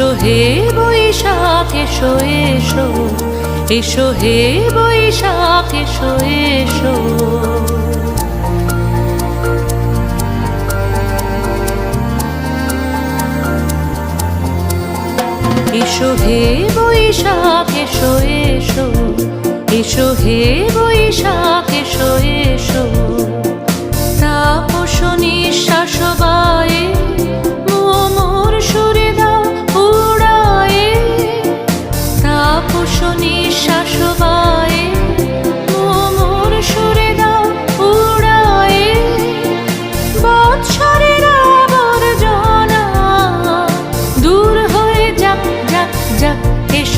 এসো হে বৈশাখ, এসো এসো। এসো হে বৈশাখ, এসো এসো। এসো হে বৈশাখ, এসো এসো। এসো হে বৈশাখ, এসো এসো। তাপস নিঃশ্বাস বায়ে